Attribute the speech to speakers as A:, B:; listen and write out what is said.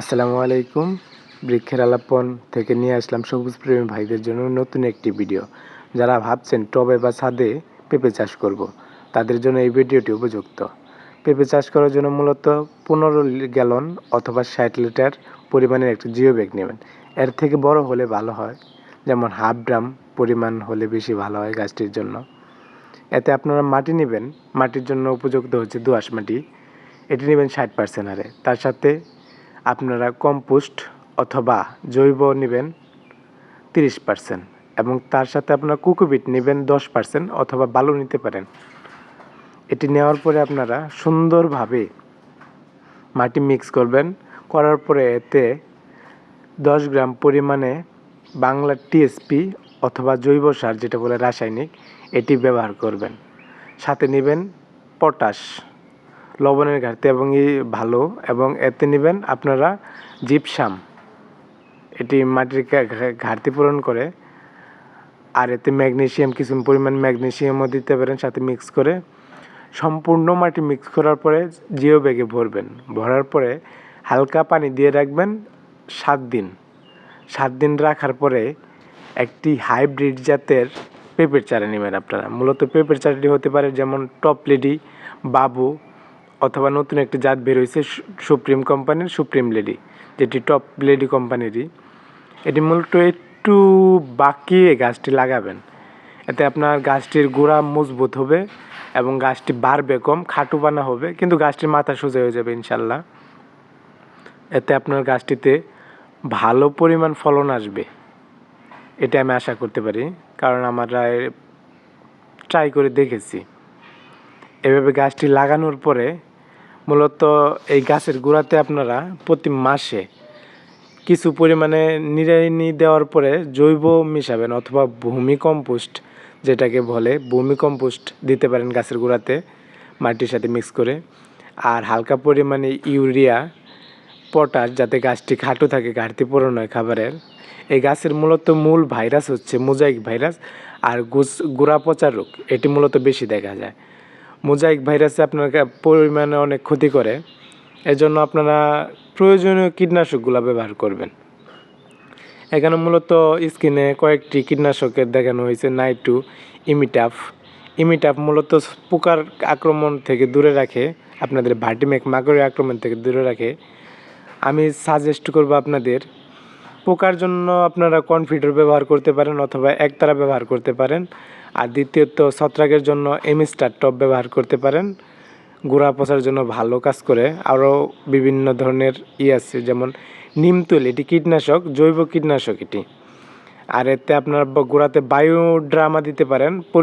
A: আসসালামু আলাইকুম। বৃক্ষের আলাপন থেকে নিয়ে আসলাম সবুজ প্রেমী ভাইদের জন্য নতুন একটি ভিডিও। যারা ভাবছেন টবে বা ছাদে পেঁপে চাষ করব। তাদের জন্য এই ভিডিওটি উপযুক্ত। পেঁপে চাষ করার জন্য মূলত পনেরো গ্যালন অথবা ষাট লিটার পরিমাণের একটি জিও ব্যাগ নেবেন। এর থেকে বড় হলে ভালো হয়, যেমন হাফ ড্রাম পরিমাণ হলে বেশি ভালো হয় গাছটির জন্য। এতে আপনারা মাটি নেবেন, মাটির জন্য উপযুক্ত হচ্ছে দোআঁশ মাটি। এটি নেবেন ষাট পার্সেন্ট হারে। তার সাথে আপনারা কম্পোস্ট অথবা জৈব নেবেন তিরিশ পার্সেন্ট এবং তার সাথে আপনারা কুকুবিট নেবেন দশ পার্সেন্ট অথবা বালু নিতে পারেন। এটি নেওয়ার পরে আপনারা সুন্দরভাবে মাটি মিক্স করবেন। করার পরে এতে দশ গ্রাম পরিমাণে বাংলা টিএসপি অথবা জৈব সার, যেটা বলে রাসায়নিক, এটি ব্যবহার করবেন। সাথে নেবেন পটাশ। লবণের ঘাটতি এবং ই ভালো এবং এতে নেবেন আপনারা জিপসাম। এটি মাটির ঘাটতি পূরণ করে। আর এতে ম্যাগনেশিয়াম, কিছু পরিমাণ ম্যাগনেশিয়ামও দিতে পারেন, সাথে মিক্স করে। সম্পূর্ণ মাটি মিক্স করার পরে জিও ব্যাগে ভরবেন। ভরার পরে হালকা পানি দিয়ে রাখবেন সাত দিন। সাত দিন রাখার পরে একটি হাইব্রিড জাতের পেঁপের চারা নেবেন আপনারা। মূলত পেঁপের চারাটি হতে পারে যেমন টপ লেডি, বাবু অথবা নতুন একটি জাত বের হয়েছে সুপ্রিম কোম্পানির সুপ্রিম লেডি, যেটি টপ লেডি কোম্পানিরই। এটি মূলত একটু বাঁকিয়ে গাছটি লাগাবেন। এতে আপনার গাছটির গোড়া মজবুত হবে এবং গাছটি বাড়বে কম খাটুপানা হবে, কিন্তু গাছটির মাথা সোজা হয়ে যাবে ইনশাল্লাহ। এতে আপনার গাছটিতে ভালো পরিমাণ ফলন আসবে। এটা আমি আশা করতে পারি, কারণ আমরা ট্রাই করে দেখেছি। এভাবে গাছটি লাগানোর পরে মূলত এই গাছের গোড়াতে আপনারা প্রতি মাসে কিছু পরিমাণে নিড়ানি দেওয়ার পরে জৈব মিশাবেন অথবা ভূমি কম্পোস্ট যেটাকে বলে ভূমি কম্পোস্ট দিতে পারেন গাছের গোড়াতে মাটির সাথে মিক্স করে। আর হালকা পরিমাণে ইউরিয়া, পটাশ যাতে গাছটি খাটো থাকে, ঘাটতি পূরণ হয় খাবারের। এই গাছের মূলত মূল ভাইরাস হচ্ছে মোজাইক ভাইরাস আর গোস গোড়া পচা রোগ, এটি মূলত বেশি দেখা যায়। মোজাইক ভাইরাসে আপনার পরিমাণে অনেক ক্ষতি করে। এজন্য আপনারা প্রয়োজনীয় কীটনাশকগুলো ব্যবহার করবেন। এখানে মূলত স্কিনে কয়েকটি কীটনাশকের দেখানো হয়েছে নাইটু ইমিটাফ। ইমিটাফ মূলত পোকার আক্রমণ থেকে দূরে রাখে, আপনাদের ভার্টিমেক মাকড়ের আক্রমণ থেকে দূরে রাখে। আমি সাজেস্ট করব আপনাদের পোকার জন্য আপনারা কনফিডার ব্যবহার করতে পারেন অথবা একতারা ব্যবহার করতে পারেন। আর দ্বিতীয়ত ছত্রাকের জন্য এমিস্টার টপ ব্যবহার করতে পারেন। গোড়া পচার জন্য ভালো কাজ করে। আরও বিভিন্ন ধরনের ই আছে, যেমন নিমতুল এটি কীটনাশক, জৈব কীটনাশক এটি। আর এতে আপনার গোড়াতে বায়ু ড্রামা দিতে পারেন।